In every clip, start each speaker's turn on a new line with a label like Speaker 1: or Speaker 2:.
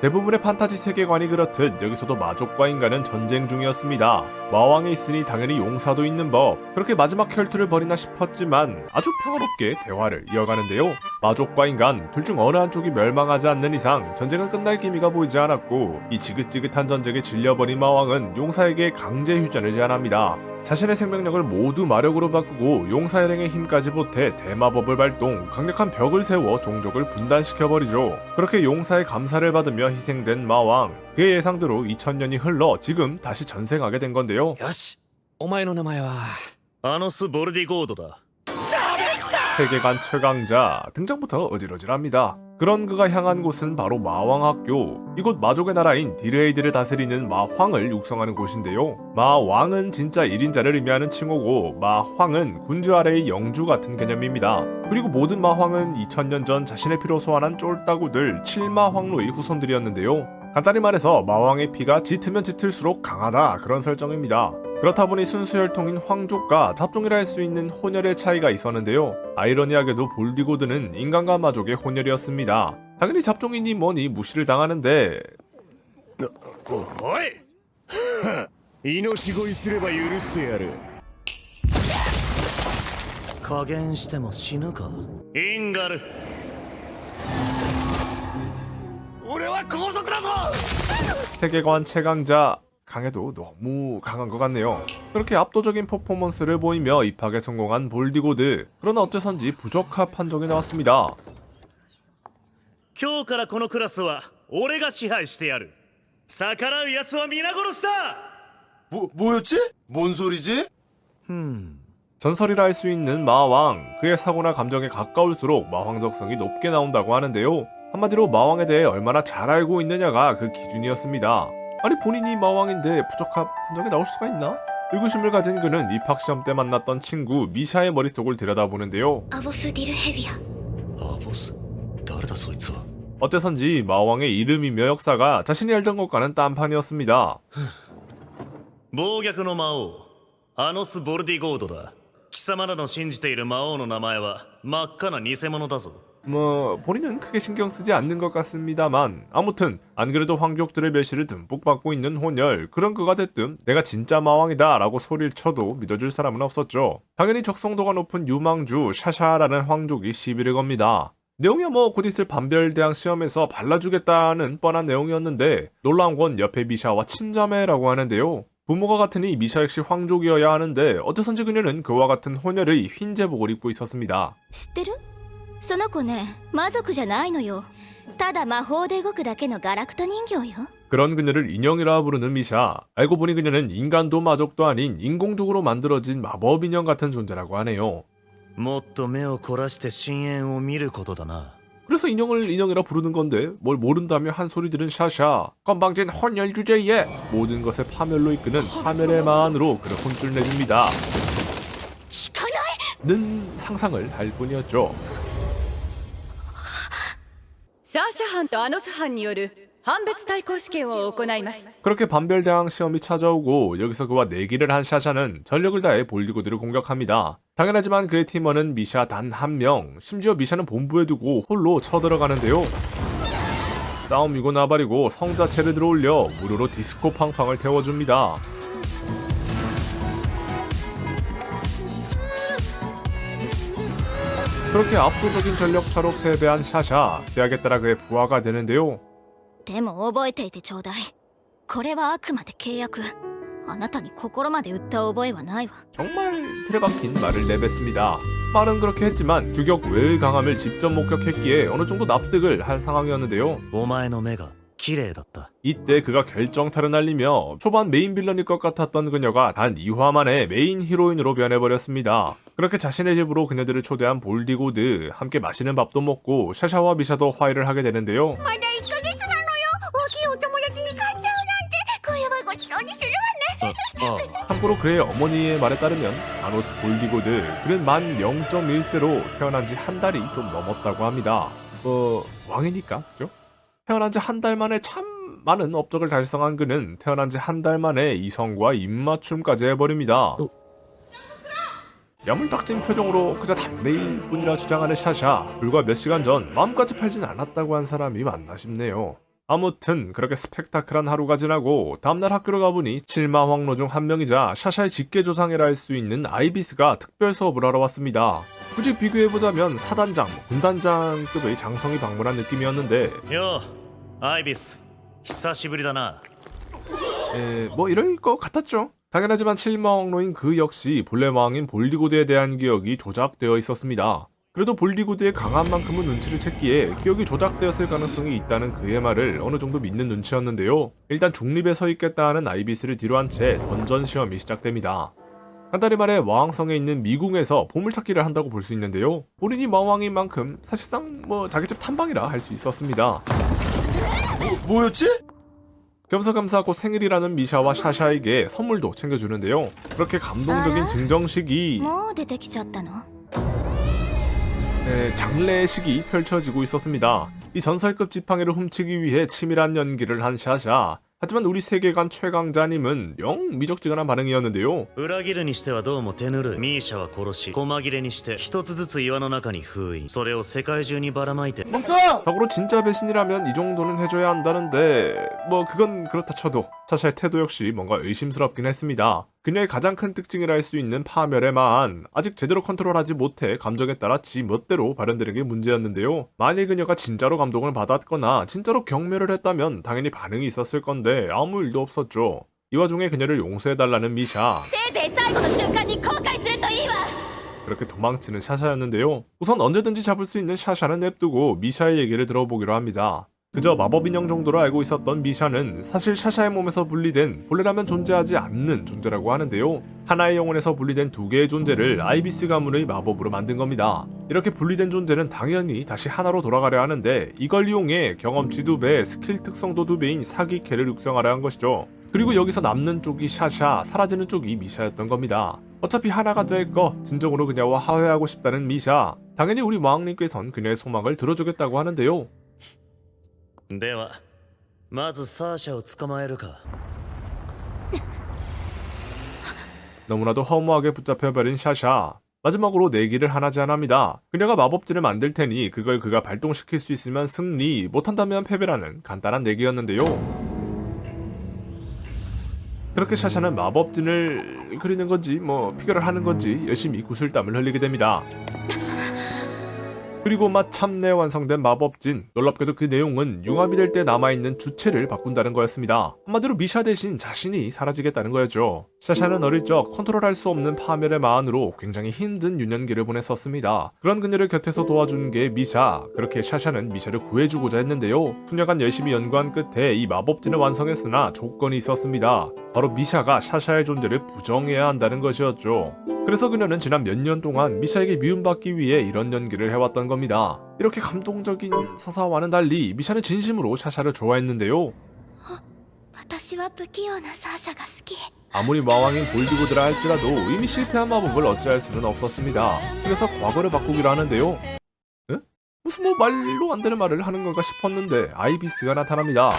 Speaker 1: 대부분의 판타지 세계관이 그렇듯 여기서도 마족과 인간은 전쟁 중이었습니다. 마왕이 있으니 당연히 용사도 있는 법. 그렇게 마지막 혈투를 벌이나 싶었지만 아주 평화롭게 대화를 이어가는데요. 마족과 인간 둘 중 어느 한쪽이 멸망하지 않는 이상 전쟁은 끝날 기미가 보이지 않았고 이 지긋지긋한 전쟁에 질려버린 마왕은 용사에게 강제 휴전을 제안합니다. 자신의 생명력을 모두 마력으로 바꾸고 용사일행의 힘까지 보태 대마법을 발동, 강력한 벽을 세워 종족을 분단시켜버리죠. 그렇게 용사의 감사를 받으며 희생된 마왕. 그의 예상대로 2000년이 흘러 지금 다시 전생하게 된 건데요.
Speaker 2: よしお前の名前は
Speaker 3: アノス・ボルディゴードだ
Speaker 1: 세계관 최강자 등장부터 어질어질합니다. 그런 그가 향한 곳은 바로 마왕학교. 이곳 마족의 나라인 디레이드를 다스리는 마황을 육성하는 곳인데요. 마왕은 진짜 1인자를 의미하는 칭호고 마황은 군주 아래의 영주 같은 개념입니다. 그리고 모든 마황은 2000년 전 자신의 피로 소환한 쫄따구들 7마황로의 후손들이었는데요. 간단히 말해서 마왕의 피가 짙으면 짙을수록 강하다 그런 설정입니다. 그렇다 보니 순수 혈통인 황족과 잡종이라 할 수 있는 혼혈의 차이가 있었는데요. 아이러니하게도 볼디고드는 인간과 마족의 혼혈이었습니다. 당연히 잡종이니 뭐니 무시를 당하는데
Speaker 3: おい命乞いすれば許してやる
Speaker 4: 加減しても死ぬか
Speaker 3: インガル俺は皇族だぞ
Speaker 1: 세계관 최강자 강해도 너무 강한 것 같네요. 그렇게 압도적인 퍼포먼스를 보이며 입학에 성공한 볼디고드. 그러나 어째선지 부적합 판정이 나왔습니다.
Speaker 3: 今日からこのクラスは俺が支配してやる逆らう奴は皆殺しだ
Speaker 5: 뭐, 뭐였지? 뭔 소리지?
Speaker 1: 전설이라 할 수 있는 마왕. 그의 사고나 감정에 가까울수록 마왕적성이 높게 나온다고 하는데요. 한마디로 마왕에 대해 얼마나 잘 알고 있느냐가 그 기준이었습니다. 아니 본인이 마왕인데 부적합 판정이 나올 수가 있나? 의구심을 가진 그는 입학 시험 때 만났던 친구 미샤의 머릿속을 들여다보는데요.
Speaker 6: アボスディルヘビア
Speaker 4: アボス誰だそいつは
Speaker 1: 어째선지 마왕의 이름이며 역사가 자신이 알던 것과는 딴판이었습니다.
Speaker 3: 暴虐の魔王アノス・ボルディゴードだ貴様らの信じている魔王の名前は真っ赤な偽物だぞ
Speaker 1: 뭐 본인은 크게 신경 쓰지 않는 것 같습니다만 아무튼 안 그래도 황족들의 멸시를 듬뿍 받고 있는 혼혈 그런 그가 됐든 내가 진짜 마왕이다 라고 소리를 쳐도 믿어줄 사람은 없었죠. 당연히 적성도가 높은 유망주 샤샤라는 황족이 시비를 겁니다. 내용이 뭐 곧 있을 반별대항 시험에서 발라주겠다는 뻔한 내용이었는데 놀라운 건 옆에 미샤와 친자매라고 하는데요. 부모가 같으니 미샤 역시 황족이어야 하는데 어째선지 그녀는 그와 같은 혼혈의 흰제복을 입고 있었습니다.
Speaker 7: その子ね魔族じゃないのよただ魔法で動くだけのガラクタ人形よ
Speaker 1: 그런 그녀를 인형이라 부르는 미샤. 알고 보니 그녀는 인간도 마족도 아닌 인공적으로 만들어진 마법 인형 같은 존재라고 하네요.
Speaker 4: もっと目を凝らして深淵を見ることだな
Speaker 1: 그래서 인형을 인형이라 부르는 건데 뭘 모른다며 한 소리 들은 샤샤. 건방진 헌혈 주제에 모든 것을 파멸로 이끄는 파멸의 마안으로 그를 혼쭐 내줍니다.
Speaker 7: 聞かない
Speaker 1: 는 상상을 할 뿐이었죠.
Speaker 8: サーシャ班とアノス班による判別対抗試験を行います
Speaker 1: 그렇게 반별대항 시험이 찾아오고 여기서 그와 내기를 한 샤샤는 전력을 다해 볼디고드를 공격합니다. 당연하지만 그의 팀원은 미샤 단 한 명, 심지어 미샤는 본부에 두고 홀로 쳐들어가는데요. 싸움이고 나발이고 성 자체를 들어올려 무료로 디스코 팡팡을 태워줍니다. 그렇게 압도적인 전력차로 패배한 샤샤, 대학에 따라 그의 부하가 되는데요.
Speaker 7: でも覚えていてちょうだいこれはあくまで契約あなたに心まで売った覚えはないわ
Speaker 1: 정말 틀에 박힌 말을 내뱉습니다. 말은 그렇게 했지만 규격 외의 강함을 직접 목격했기에 어느 정도 납득을 한 상황이었는데요.
Speaker 4: お前の目が 綺麗だった
Speaker 1: 이때 그가 결정타를 날리며 초반 메인 빌런일 것 같았던 그녀가 단 2화 만에 메인 히로인으로 변해버렸습니다. 그렇게 자신의 집으로 그녀들을 초대한 볼디고드 함께 맛있는 밥도 먹고 샤샤와 미샤도 화해를 하게 되는데요.
Speaker 6: まだ1ヶ月なのよ大きいお友達に買っちゃうなんてこれはごちそうにするわね
Speaker 1: 참고로 그의 어머니의 말에 따르면 아노스 볼디고드 그는 만 0.1세로 태어난 지 한 달이 좀 넘었다고 합니다. 뭐 왕이니까 그죠? 태어난 지 한 달 만에 참 많은 업적을 달성한 그는 태어난 지 한 달 만에 이성과 입맞춤까지 해버립니다. 야물딱진 표정으로 그저 담배일 뿐이라 주장하는 샤샤 불과 몇 시간 전 마음까지 팔진 않았다고 한 사람이 맞나 싶네요. 아무튼 그렇게 스펙타클한 하루가 지나고 다음날 학교를 가보니 칠마 황로 중 한 명이자 샤샤의 직계조상이라 할 수 있는 아이비스가 특별 수업을 하러 왔습니다. 굳이 비교해보자면 사단장, 군단장급의 장성이 방문한 느낌이었는데
Speaker 3: 야, 아이비스, 히사시브리다나
Speaker 1: 에, 뭐 이럴 것 같았죠. 당연하지만 칠마 황로인 그 역시 본래 왕인 볼리고드에 대한 기억이 조작되어 있었습니다. 그래도 볼디고드의 강한 만큼은 눈치를 챘기에 기억이 조작되었을 가능성이 있다는 그의 말을 어느 정도 믿는 눈치였는데요. 일단 중립에 서 있겠다 하는 아이비스를 뒤로 한 채 던전 시험이 시작됩니다. 간단히 말해 마왕성에 있는 미궁에서 보물찾기를 한다고 볼 수 있는데요. 본인이 마왕인 만큼 사실상 뭐 자기 집 탐방이라 할 수 있었습니다.
Speaker 5: 뭐였지?
Speaker 1: 겸사겸사 곧 생일이라는 미샤와 샤샤에게 선물도 챙겨주는데요. 그렇게 감동적인 증정식이
Speaker 7: も
Speaker 1: 장례식이 펼쳐지고 있었습니다. 이 전설급 지팡이를 훔치기 위해 치밀한 연기를 한 샤샤. 하지만 우리 세계관 최강자님은 영 미적지근한 반응이었는데요.
Speaker 3: 裏切るにしてはどうも手ぬるいミーシャは殺し細切れにして一つずつ岩の中に封印それを世界中にばらまいて
Speaker 5: 멈춰!
Speaker 1: 적으로 진짜 배신이라면 이 정도는 해줘야 한다는데 뭐 그건 그렇다 쳐도 샤샤의 태도 역시 뭔가 의심스럽긴 했습니다. 그녀의 가장 큰 특징이라 할 수 있는 파멸에만 아직 제대로 컨트롤하지 못해 감정에 따라 지 멋대로 발현되는 게 문제였는데요. 만일 그녀가 진짜로 감동을 받았거나 진짜로 경멸을 했다면 당연히 반응이 있었을 건데 아무 일도 없었죠. 이 와중에 그녀를 용서해달라는 미샤 그렇게 도망치는 샤샤였는데요. 우선 언제든지 잡을 수 있는 샤샤는 냅두고 미샤의 얘기를 들어보기로 합니다. 그저 마법 인형 정도로 알고 있었던 미샤는 사실 샤샤의 몸에서 분리된 본래라면 존재하지 않는 존재라고 하는데요. 하나의 영혼에서 분리된 두 개의 존재를 아이비스 가문의 마법으로 만든 겁니다. 이렇게 분리된 존재는 당연히 다시 하나로 돌아가려 하는데 이걸 이용해 경험치 두 배, 스킬 특성도 두 배인 사기캐를 육성하려 한 것이죠. 그리고 여기서 남는 쪽이 샤샤, 사라지는 쪽이 미샤였던 겁니다. 어차피 하나가 될 거, 진정으로 그녀와 화해하고 싶다는 미샤. 당연히 우리 마왕님께선 그녀의 소망을 들어주겠다고 하는데요.
Speaker 3: ではまずサーシャを捕まえるか
Speaker 1: 너무나도 허무하게 붙잡혀버린 샤샤. 마지막으로 내기를 하나 제안합니다. 그녀가 마법진을 만들 테니 그걸 그가 발동시킬 수 있으면 승리, 못한다면 패배라는 간단한 내기였는데요. 그렇게 샤샤는 마법진을 그리는 건지 뭐 피겨를 하는 건지 열심히 구슬땀을 흘리게 됩니다. 그리고 마참내 완성된 마법진. 놀랍게도 그 내용은 융합이 될 때 남아있는 주체를 바꾼다는 거였습니다. 한마디로 미샤 대신 자신이 사라지겠다는 거였죠. 샤샤는 어릴 적 컨트롤할 수 없는 파멸의 마흔으로 굉장히 힘든 유년기를 보냈었습니다. 그런 그녀를 곁에서 도와준 게 미샤. 그렇게 샤샤는 미샤를 구해주고자 했는데요. 수녀간 열심히 연구한 끝에 이 마법진을 완성했으나 조건이 있었습니다 바로 미샤가 샤샤의 존재를 부정해야 한다는 것이었죠. 그래서 그녀는 지난 몇 년 동안 미샤에게 미움받기 위해 이런 연기를 해왔던 겁니다. 이렇게 감동적인 사사와는 달리 미샤는 진심으로 샤샤를 좋아했는데요. 아무리 마왕인 볼드고드라 할지라도 이미 실패한 마법을 어찌할 수는 없었습니다. 그래서 과거를 바꾸기로 하는데요. 에? 무슨 뭐 말로 안 되는 말을 하는 건가 싶었는데 아이비스가 나타납니다.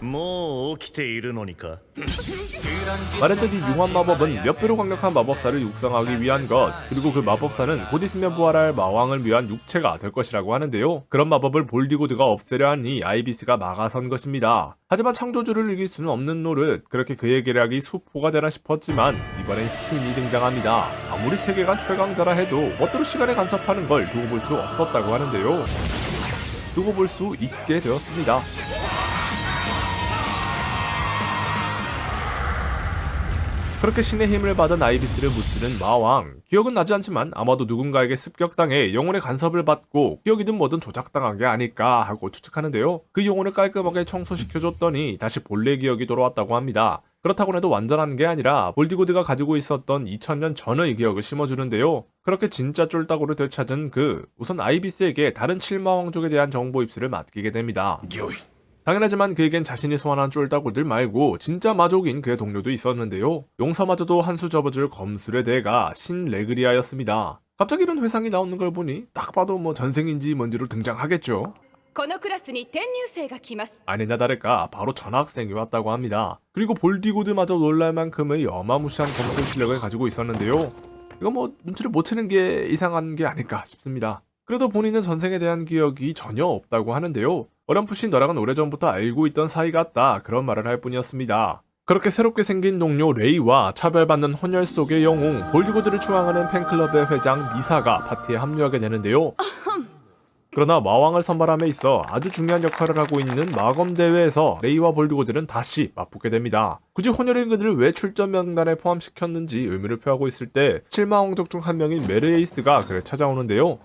Speaker 3: もう起きているのにか
Speaker 1: 말했듯이 융합 마법은 몇 배로 강력한 마법사를 육성하기 위한 것 그리고 그 마법사는 곧 있으면 부활할 마왕을 위한 육체가 될 것이라고 하는데요 그런 마법을 볼디고드가 없애려 하니 아이비스가 막아선 것입니다 하지만 창조주를 이길 수는 없는 노릇 그렇게 그의 계략이 수포가 되나 싶었지만 이번엔 신이 등장합니다 아무리 세계관 최강자라 해도 멋대로 시간에 간섭하는 걸 두고 볼 수 없었다고 하는데요 두고 볼 수 있게 되었습니다 그렇게 신의 힘을 받은 아이비스를 무찌른 마왕. 기억은 나지 않지만 아마도 누군가에게 습격당해 영혼의 간섭을 받고 기억이든 뭐든 조작당한 게 아닐까 하고 추측하는데요. 그 영혼을 깔끔하게 청소시켜줬더니 다시 본래 기억이 돌아왔다고 합니다. 그렇다고 해도 완전한 게 아니라 볼디고드가 가지고 있었던 2000년 전의 기억을 심어주는데요. 그렇게 진짜 쫄따구를 되찾은 그 우선 아이비스에게 다른 칠마왕족에 대한 정보 입수를 맡기게 됩니다. 당연하지만 그에겐 자신이 소환한 쫄따구들 말고 진짜 마족인 그의 동료도 있었는데요. 용사마저도 한 수 접어줄 검술의 대가 신 레그리아였습니다. 갑자기 이런 회상이 나오는 걸 보니 딱 봐도 뭐 전생인지 뭔지로 등장하겠죠.
Speaker 8: このクラスに転入生が来ます
Speaker 1: 아니나 다를까 바로 전학생이 왔다고 합니다. 그리고 볼디고드마저 놀랄 만큼의 어마무시한 검술 실력을 가지고 있었는데요. 이거 뭐 눈치를 못 채는 게 이상한 게 아닐까 싶습니다. 그래도 본인은 전생에 대한 기억이 전혀 없다고 하는데요. 어렴풋이 너랑은 오래전부터 알고 있던 사이 같다 그런 말을 할 뿐이었습니다. 그렇게 새롭게 생긴 동료 레이와 차별받는 혼혈 속의 영웅 볼디고드를 추앙하는 팬클럽의 회장 미사가 파티에 합류하게 되는데요. 그러나 마왕을 선발함에 있어 아주 중요한 역할을 하고 있는 마검 대회에서 레이와 볼드고들은 다시 맞붙게 됩니다. 굳이 혼혈인 그들을 왜 출전 명단에 포함시켰는지 의미를 표하고 있을 때 칠마 왕족 중 한 명인 메르에이스가 그를 찾아오는데요.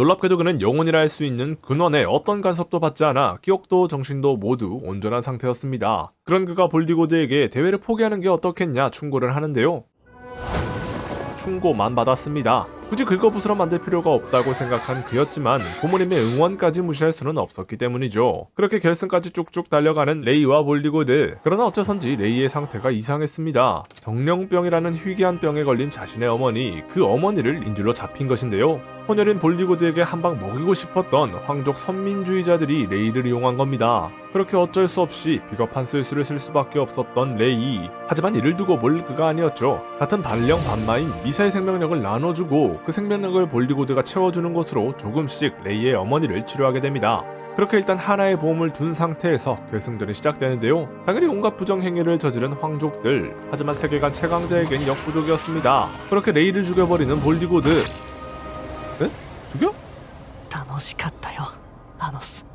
Speaker 1: 놀랍게도 그는 영혼이라 할 수 있는 근원에 어떤 간섭도 받지 않아 기억도 정신도 모두 온전한 상태였습니다. 그런 그가 볼디고드에게 대회를 포기하는 게 어떻겠냐 충고를 하는데요. 충고만 받았습니다. 굳이 긁어부스러 만들 필요가 없다고 생각한 그였지만 부모님의 응원까지 무시할 수는 없었기 때문이죠. 그렇게 결승까지 쭉쭉 달려가는 레이와 볼디고드. 그러나 어째선지 레이의 상태가 이상했습니다. 정령병이라는 희귀한 병에 걸린 자신의 어머니, 그 어머니를 인질로 잡힌 것인데요. 혼혈인 볼디고드에게 한방 먹이고 싶었던 황족 선민주의자들이 레이를 이용한 겁니다. 그렇게 어쩔 수 없이 비겁한 쓸수를 쓸 수밖에 없었던 레이. 하지만 이를 두고 볼 그가 아니었죠. 같은 반령 반마인 미사의 생명력을 나눠주고 그 생명력을 볼디고드가 채워주는 것으로 조금씩 레이의 어머니를 치료하게 됩니다. 그렇게 일단 하나의 보험을 둔 상태에서 결승전이 시작되는데요. 당연히 온갖 부정행위를 저지른 황족들. 하지만 세계관 최강자에겐 역부족이었습니다. 그렇게 레이를 죽여버리는 볼디고드. 에? 죽여?
Speaker 6: 楽しかったよアノス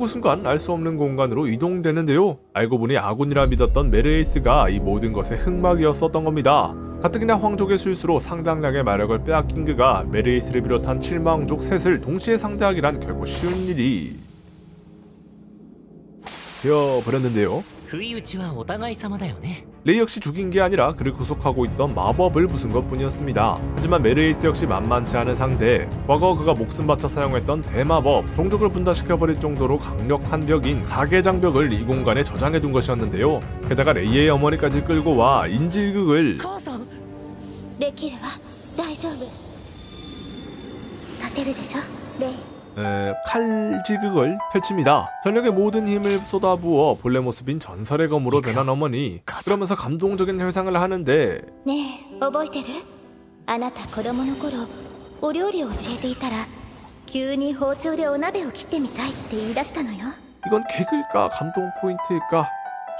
Speaker 1: 그리고 그 순간 알 수 없는 공간으로 이동되는데요. 알고 보니 아군이라 믿었던 메르에이스가 이 모든 것의 흑막이었었던 겁니다. 가뜩이나 황족의 술수로 상당량의 마력을 빼앗긴 그가 메르에이스를 비롯한 칠마왕족 셋을 동시에 상대하기란 결코 쉬운 일이 되어버렸는데요.
Speaker 9: 不意打ちはお互い様だよね
Speaker 1: 레이 역시 죽인 게 아니라 그를 구속하고 있던 마법을 부순 것 뿐이었습니다. 하지만 메르에이스 역시 만만치 않은 상대. 과거 그가 목숨 바쳐 사용했던 대마법, 종족을 분다시켜버릴 정도로 강력한 벽인 사계장벽을 이 공간에 저장해둔 것이었는데요. 게다가 레이의 어머니까지 끌고 와 인질극을
Speaker 9: 母さん
Speaker 6: できるわ大丈夫立てるでしょレイ
Speaker 1: 에, 칼질극을 펼칩니다. 전력의 모든 힘을 쏟아부어 본래 모습인 전설의 검으로 변한 어머니. 그러면서 감동적인 회상을 하는데
Speaker 6: ねえ覚えてるあなた子供の頃お料理を教えていたら急に包丁でお鍋を切ってみたいって言い出したのよ
Speaker 1: 이건 개그일까 감동 포인트일까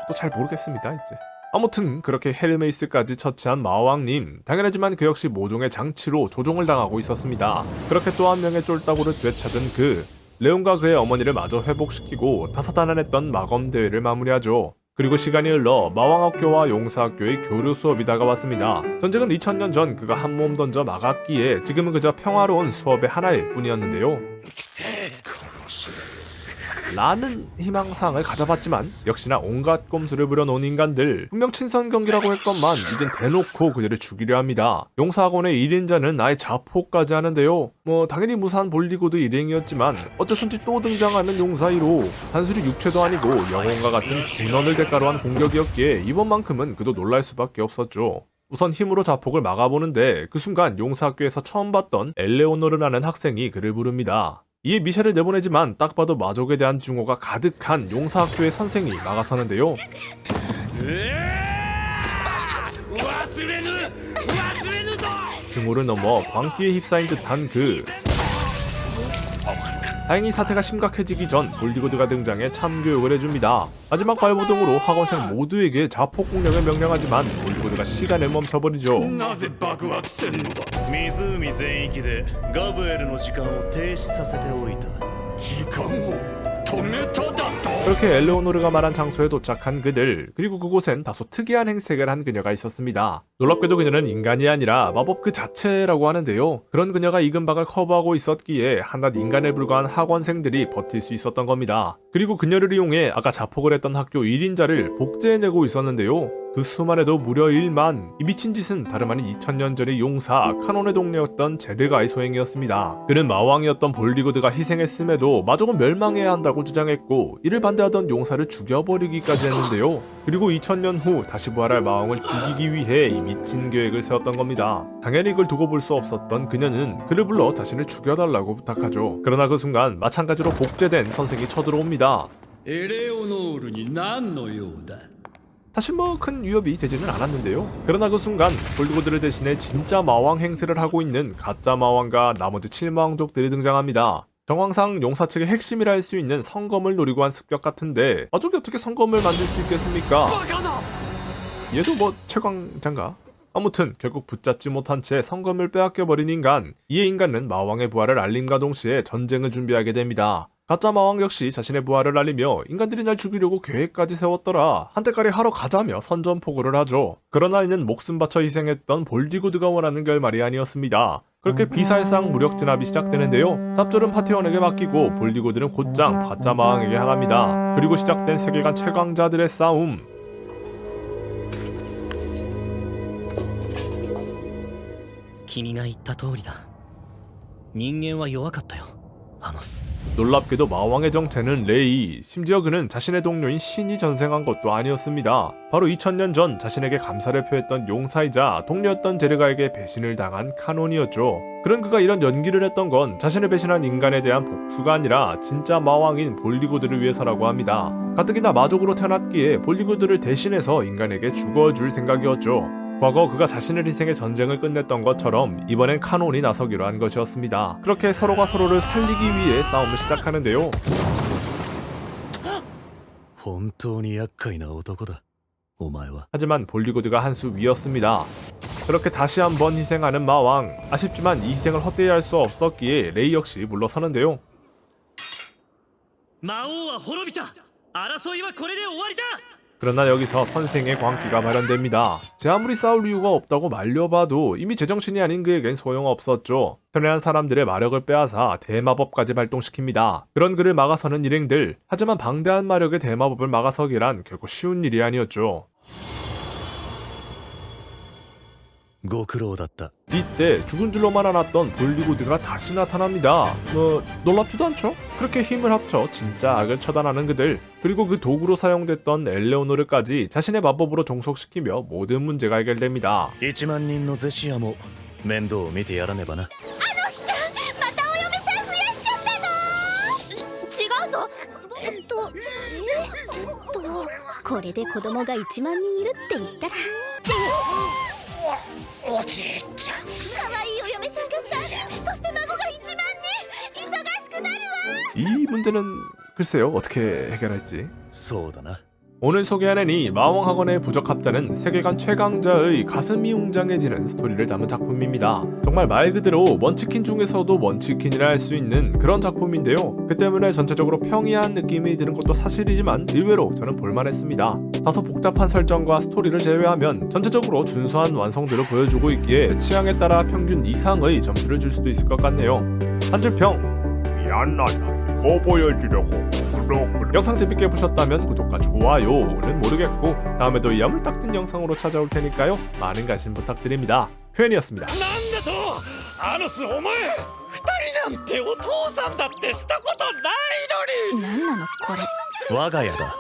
Speaker 1: 저도 잘 모르겠습니다 이제 아무튼 그렇게 헤르메이스까지 처치한 마왕님 당연하지만 그 역시 모종의 장치로 조종을 당하고 있었습니다 그렇게 또 한 명의 쫄따구를 되찾은 그 레온과 그의 어머니를 마저 회복시키고 다사다난했던 마검 대회를 마무리하죠 그리고 시간이 흘러 마왕학교와 용사학교의 교류 수업이 다가왔습니다. 전쟁은 2000년 전 그가 한 몸 던져 막았기에 지금은 그저 평화로운 수업의 하나일 뿐이었는데요. 라는 희망사항을 가져봤지만 역시나 온갖 꼼수를 부려놓은 인간들. 분명 친선 경기라고 했건만 이젠 대놓고 그들을 죽이려 합니다. 용사학원의 1인자는 아예 자포까지 하는데요. 뭐 당연히 무사한 볼디고도 일행이었지만 어쩌선지 또 등장하는 용사 1호 단순히 육체도 아니고 영혼과 같은 군원을 대가로 한 공격이었기에 이번만큼은 그도 놀랄 수밖에 없었죠. 우선 힘으로 자폭을 막아보는데 그 순간 용사학교에서 처음 봤던 엘레오노르라는 학생이 그를 부릅니다. 이에 미셸을 내보내지만 딱 봐도 마족에 대한 증오가 가득한 용사학교의 선생이 막아서는데요. 증오를 넘어 광기에 휩싸인 듯한 그 다행히 사태가 심각해지기 전 볼디고드가 등장해 참교육을 해줍니다. 마지막 발버둥으로 학원생 모두에게 자폭 공격을 명령하지만 볼디고드가 시간을 멈춰버리죠.
Speaker 3: なぜ爆発せんのだ湖全域でガブエルの時間を停止させておいた
Speaker 5: 時間を
Speaker 1: 그렇게 엘레오노르가 말한 장소에 도착한 그들 그리고 그곳엔 다소 특이한 행색을 한 그녀가 있었습니다. 놀랍게도 그녀는 인간이 아니라 마법 그 자체라고 하는데요. 그런 그녀가 이 근방을 커버하고 있었기에 한낱 인간에 불과한 학원생들이 버틸 수 있었던 겁니다. 그리고 그녀를 이용해 아까 자폭을 했던 학교 1인자를 복제해내고 있었는데요. 그 수만 해도 무려 1만. 이 미친 짓은 다름 아닌 2000년 전의 용사 카논의 동료였던 제르가의 소행이었습니다. 그는 마왕이었던 볼리그드가 희생했음에도 마족은 멸망해야 한다고 주장했고 이를 반대하던 용사를 죽여버리기까지 했는데요. 그리고 2000년 후 다시 부활할 마왕을 죽이기 위해 이 미친 계획을 세웠던 겁니다. 당연히 이걸 두고 볼 수 없었던 그녀는 그를 불러 자신을 죽여달라고 부탁하죠. 그러나 그 순간 마찬가지로 복제된 선생이 쳐들어옵니다.
Speaker 10: 에레오노르니 난노요다.
Speaker 1: 사실 뭐 큰 위협이 되지는 않았는데요. 그러나 그 순간 볼드고드를 대신해 진짜 마왕 행세를 하고 있는 가짜 마왕과 나머지 7마왕족들이 등장합니다. 정황상 용사 측의 핵심이라 할 수 있는 성검을 노리고 한 습격 같은데 마족이 어떻게 성검을 만들 수 있겠습니까? 얘도 뭐 최강자인가? 아무튼 결국 붙잡지 못한 채 성검을 빼앗겨버린 인간 이에 인간은 마왕의 부활을 알림과 동시에 전쟁을 준비하게 됩니다. 가짜 마왕 역시 자신의 부활을 알리며 인간들이 날 죽이려고 계획까지 세웠더라 한때까리 하러 가자며 선전포고를 하죠. 그러나 이는 목숨 바쳐 희생했던 볼디고드가 원하는 결말이 아니었습니다. 그렇게 비살상 무력 진압이 시작되는데요. 짭조름 파티원에게 맡기고 볼디고드는 곧장 가짜 마왕에게 향합니다. 그리고 시작된 세계관 최강자들의 싸움.
Speaker 9: 君が言った通りだ人間は弱かったよ 아노스.
Speaker 1: 놀랍게도 마왕의 정체는 레이. 심지어 그는 자신의 동료인 신이 전생한 것도 아니었습니다. 바로 2000년 전 자신에게 감사를 표했던 용사이자 동료였던 제르가에게 배신을 당한 카논이었죠. 그런 그가 이런 연기를 했던 건 자신을 배신한 인간에 대한 복수가 아니라 진짜 마왕인 볼리고드를 위해서라고 합니다. 가뜩이나 마족으로 태어났기에 볼리고드를 대신해서 인간에게 죽어줄 생각이었죠. 과거 그가 자신을 희생해 전쟁을 끝냈던 것처럼 이번엔 카논이 나서기로 한 것이었습니다. 그렇게 서로가 서로를 살리기 위해 싸움을 시작하는데요.
Speaker 4: 本当に厄介な男だお前は
Speaker 1: 하지만 볼리고드가 한 수 위였습니다. 그렇게 다시 한번 희생하는 마왕. 아쉽지만 이 희생을 헛되이 할 수 없었기에 레이 역시 물러서는데요.
Speaker 9: 魔王は滅びた争いはこれで終わりだ
Speaker 1: 그러나 여기서 선생의 광기가 발현됩니다. 제 아무리 싸울 이유가 없다고 말려봐도 이미 제정신이 아닌 그에겐 소용없었죠. 편애한 사람들의 마력을 빼앗아 대마법까지 발동시킵니다. 그런 그를 막아서는 일행들. 하지만 방대한 마력의 대마법을 막아서기란 결코 쉬운 일이 아니었죠.
Speaker 4: ご苦労だった
Speaker 1: 이때 죽은 줄로만 알았던 볼리고드가 다시 나타납니다. 뭐 놀랍지도 않죠? 그렇게 힘을 합쳐 진짜 악을 처단하는 그들 그리고 그 도구로 사용됐던 엘레오노르까지 자신의 마법으로 종속시키며 모든 문제가 해결됩니다.
Speaker 4: 1万人のゼシアも面倒を見てやらねばな
Speaker 7: またお嫁さん増やしちゃったのち違うぞえっとえっとこれで子供が1万人いるって言ったら おじいちゃん可愛いお嫁さんがさそして孫が1万人忙しくなるわ
Speaker 1: 이 문제는 글쎄요 어떻게 해결할지.
Speaker 4: そうだな
Speaker 1: 오늘 소개하는 이 마왕학원의 부적합자는 세계관 최강자의 가슴이 웅장해지는 스토리를 담은 작품입니다. 정말 말 그대로 먼치킨 중에서도 먼치킨이라 할 수 있는 그런 작품인데요. 그 때문에 전체적으로 평이한 느낌이 드는 것도 사실이지만 의외로 저는 볼만했습니다. 다소 복잡한 설정과 스토리를 제외하면 전체적으로 준수한 완성도를 보여주고 있기에 취향에 따라 평균 이상의 점수를 줄 수도 있을 것 같네요. 한 줄 평! 미안하다 이거 보여주려고 그렇군 영상 재밌게 보셨다면 구독과 좋아요는 모르겠고 다음에도 이 야물딱진 영상으로 찾아올 테니까요 많은 관심 부탁드립니다 표현이었습니다
Speaker 2: なんだとアノスお前二人なんてお父さんだってしたことないのに
Speaker 7: 何なのこれ
Speaker 4: 我が家だ